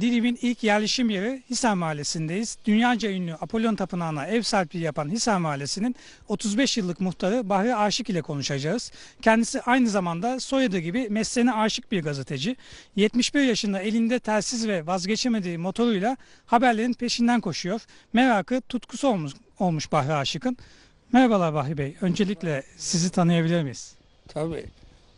Dilibin ilk yerleşim yeri Hisar Mahallesi'ndeyiz. Dünyaca ünlü Apollon Tapınağı'na ev sahipliği yapan Hisar Mahallesi'nin 35 yıllık muhtarı Bahri Aşık ile konuşacağız. Kendisi aynı zamanda soyadı gibi mesleğine aşık bir gazeteci. 71 yaşında elinde telsiz ve vazgeçemediği motoruyla haberlerin peşinden koşuyor. Merakı, tutkusu olmuş, olmuş Bahri Aşık'ın. Merhabalar Bahri Bey. Öncelikle sizi tanıyabilir miyiz? Tabii.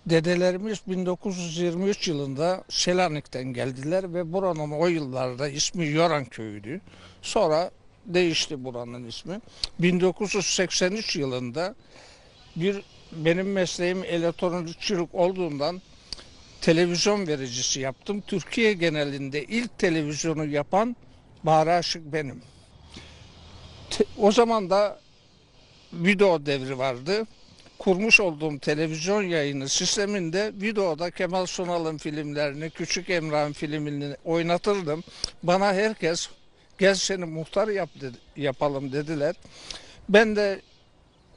Dedelerimiz 1923 yılında Selanik'ten geldiler ve buranın o yıllarda ismi Yoran köyüydü. Sonra değişti buranın ismi. 1983 yılında bir benim mesleğim elektronikçilik olduğundan televizyon vericisi yaptım. Türkiye genelinde ilk televizyonu yapan Bahri Aşık benim. O zaman da video devri vardı kurmuş olduğum televizyon yayını sisteminde videoda Kemal Sunal'ın filmlerini, Küçük Emrah'ın filmini oynatırdım. Bana herkes gel seni muhtar yap dedi, yapalım dediler. Ben de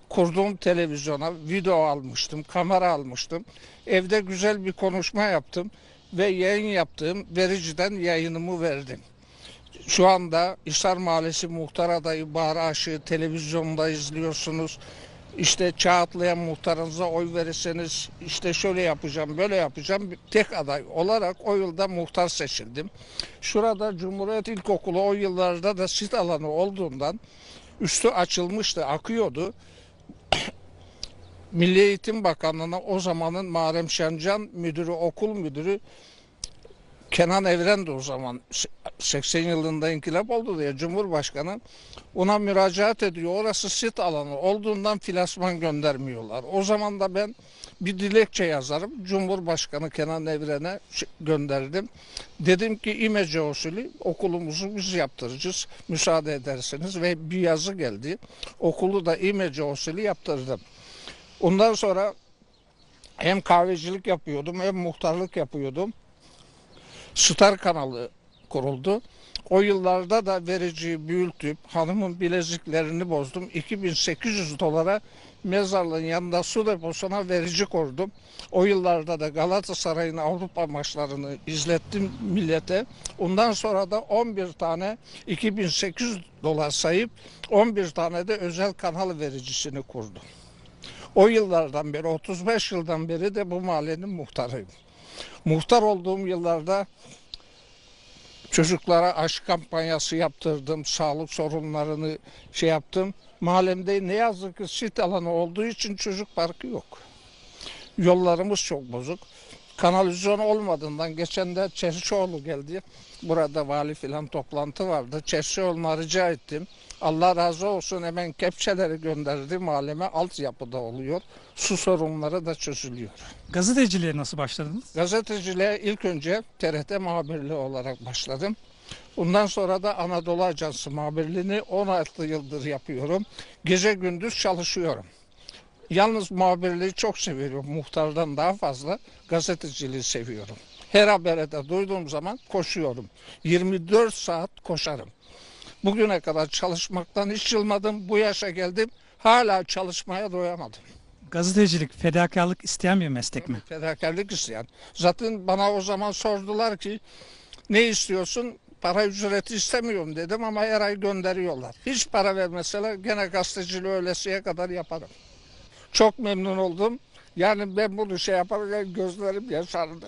kurduğum televizyona video almıştım, kamera almıştım. Evde güzel bir konuşma yaptım ve yayın yaptığım vericiden yayınımı verdim. Şu anda İşar Mahallesi Muhtar Adayı Bahar Aşığı televizyonda izliyorsunuz. İşte Çağatlayan muhtarınıza oy verirseniz işte şöyle yapacağım böyle yapacağım tek aday olarak o yılda muhtar seçildim. Şurada Cumhuriyet İlkokulu o yıllarda da sit alanı olduğundan üstü açılmıştı akıyordu. Milli Eğitim Bakanlığı'na o zamanın Muharrem Şencan müdürü okul müdürü Kenan Evren de o zaman 80 yılında inkılap oldu diye Cumhurbaşkanı ona müracaat ediyor. Orası sit alanı olduğundan filasman göndermiyorlar. O zaman da ben bir dilekçe yazarım. Cumhurbaşkanı Kenan Evren'e ş- gönderdim. Dedim ki İmece usulü okulumuzu biz yaptıracağız. Müsaade ederseniz ve bir yazı geldi. Okulu da İmece usulü yaptırdım. Ondan sonra hem kahvecilik yapıyordum hem muhtarlık yapıyordum. Star kanalı kuruldu. O yıllarda da vericiyi büyütüp hanımın bileziklerini bozdum. 2800 dolara mezarlığın yanında su deposuna verici kurdum. O yıllarda da Galatasaray'ın Avrupa maçlarını izlettim millete. Ondan sonra da 11 tane 2800 dolar sayıp 11 tane de özel kanal vericisini kurdum. O yıllardan beri 35 yıldan beri de bu mahallenin muhtarıyım. Muhtar olduğum yıllarda çocuklara aşı kampanyası yaptırdım. Sağlık sorunlarını şey yaptım. Mahallemde ne yazık ki sit alanı olduğu için çocuk parkı yok. Yollarımız çok bozuk. Kanalizasyon olmadığından geçen de Çerçioğlu geldi. Burada vali filan toplantı vardı. Çerçioğlu'na rica ettim. Allah razı olsun hemen kepçeleri gönderdi. Mahalleme altyapıda oluyor. Su sorunları da çözülüyor. Gazeteciliğe nasıl başladınız? Gazeteciliğe ilk önce TRT muhabirliği olarak başladım. Ondan sonra da Anadolu Ajansı muhabirliğini 16 yıldır yapıyorum. Gece gündüz çalışıyorum. Yalnız muhabirliği çok seviyorum. Muhtardan daha fazla gazeteciliği seviyorum. Her habere de duyduğum zaman koşuyorum. 24 saat koşarım. Bugüne kadar çalışmaktan hiç yılmadım. Bu yaşa geldim. Hala çalışmaya doyamadım. Gazetecilik fedakarlık isteyen bir meslek mi? Fedakarlık isteyen. Zaten bana o zaman sordular ki ne istiyorsun? Para ücreti istemiyorum dedim ama her ay gönderiyorlar. Hiç para vermeseler gene gazeteciliği öylesiye kadar yaparım. Çok memnun oldum. Yani ben bunu şey yaparken gözlerim yaşardı.